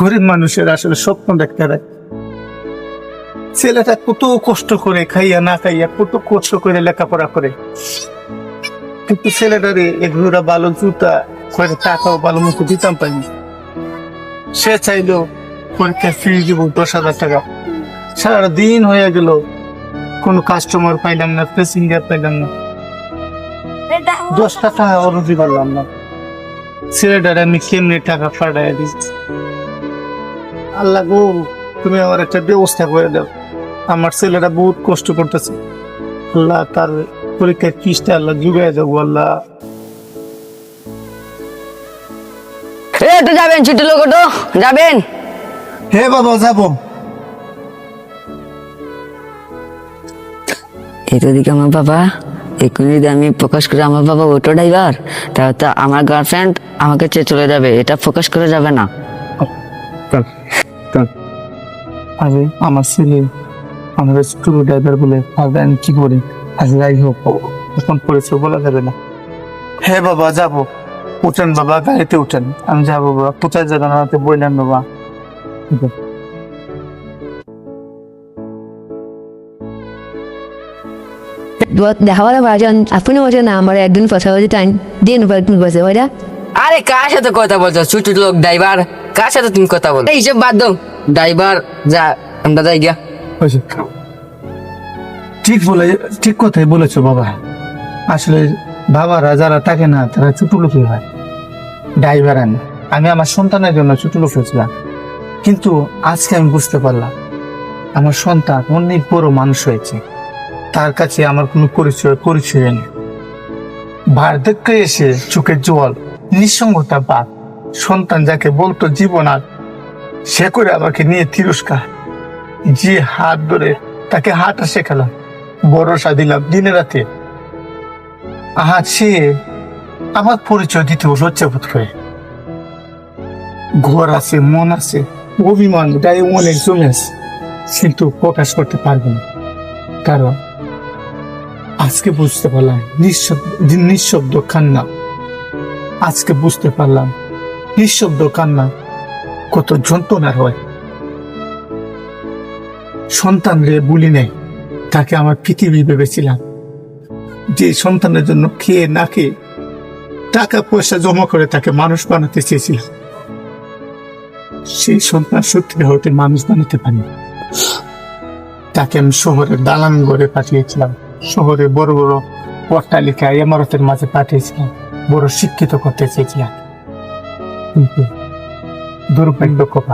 গরিব মানুষের আসলে স্বপ্ন দেখতে হয়। ছেলেটা কত কষ্ট করে খাইয়া না খাইয়া, কত কষ্ট করে লেখাপড়া করে। কিন্তু ছেলেটারে এগুলোরা ভালো জুতা করে টাকাও ভালো মতো দিতাম পাইনি। সে চাইলো পরীক্ষায় ফি দিব দশ হাজার টাকা। সারা দিন হয়ে গেল, কোনো কাস্টমার পাইলাম না প্যাসেঞ্জার পাইলাম না। দশ টাকা অরুজি পারলাম না। ছেলেটার আমি কেমনি টাকা পাঠাই দিচ্ছি আল্লাহ গো তুমি আমার একটা ব্যবস্থা করে দাও। আমার ছেলেটা বহুত কষ্ট করতেছে। আল্লাহ তার পরীক্ষার ফিসটা আল্লাহ জুগাই যাব আল্লাহ। একটু যাবেন ছোট লোক একটু যাবেন? হে বাবা যাব। এটা দিকে আমার বাবা এক্ষুনি যদি আমি প্রকাশ করে আমার বাবা অটো ড্রাইভার তাহলে তো আমার গার্লফ্রেন্ড আমাকে চেয়ে চলে যাবে। এটা প্রকাশ করে যাবে না। চল আরে আমার ছেলে আমার স্ক্রু ড্রাইভার বলে আমি কি করি? আজ যাই হোক এখন পরিচয় বলা যাবে না। হ্যাঁ বাবা যাব। উঠেন বাবা গাড়িতে উঠেন। আমি যাব বাবা কোথায় যাবেন? আমাকে বললেন বাবা। দেখাবার বাজন আপনি বলছেন না আমার একদিন কথা বলতে টাইম দিন পর তুমি বসে ওইটা আরে কার সাথে কথা বলছো? ছোট লোক ড্রাইভার। কার সাথে তুমি কথা বাদ দাও। ড্রাইভার, যা, আমরা যাই গিয়া। ঠিক বলে, ঠিক কথাই বলেছ বাবা। আসলে বাবারা যারা থাকে না, তারা ছোট লোকই হয়। ড্রাইভার আমি আমি আমার সন্তানের জন্য ছোট লোক হয়েছিলাম। কিন্তু আজকে আমি বুঝতে পারলাম, আমার সন্তান অনেক বড় মানুষ হয়েছে। তার কাছে আমার কোনো পরিচয় পরিচয় নেই। বার্ধক্যে এসে চোখের জল, নিঃসঙ্গতা বাদ সন্তান যাকে বলতো জীবন আর, সে করে আমাকে নিয়ে তিরস্কার। যে হাত ধরে তাকে হাঁটা শেখালাম ভরসা দিলাম দিনে রাতে। আজ সে আমার পরিচয় দিতে লজ্জা বোধ করে। ঘর আছে, মন আছে, অভিমান, গায়ে অনেক জমে আছে, কিন্তু প্রকাশ করতে পারবে না। কারণ আজকে বুঝতে পারলাম, নিঃশব্দ নিঃশব্দ কান্না আজকে বুঝতে পারলাম নিঃশব্দ কান্না কত যন্ত্রণার হয়। সন্তান রে বলি নেই, তাকে আমার পৃথিবী ভেবেছিলাম। যে সন্তানের জন্য খেয়ে না খেয়ে টাকা পয়সা জমা করে তাকে মানুষ বানাতে চেয়েছিলাম। সেই সন্তান সত্যি হতে মানুষ বানাতে পারি তাকে আমি শহরের দালান ঘরে পাঠিয়েছিলাম। শহরে বড় বড় অট্টালিকা ইমারতের মাঝে পাঠিয়েছিলাম। বড় শিক্ষিত করতে চেয়েছিলাম। দুর্ভাগ্য কপাল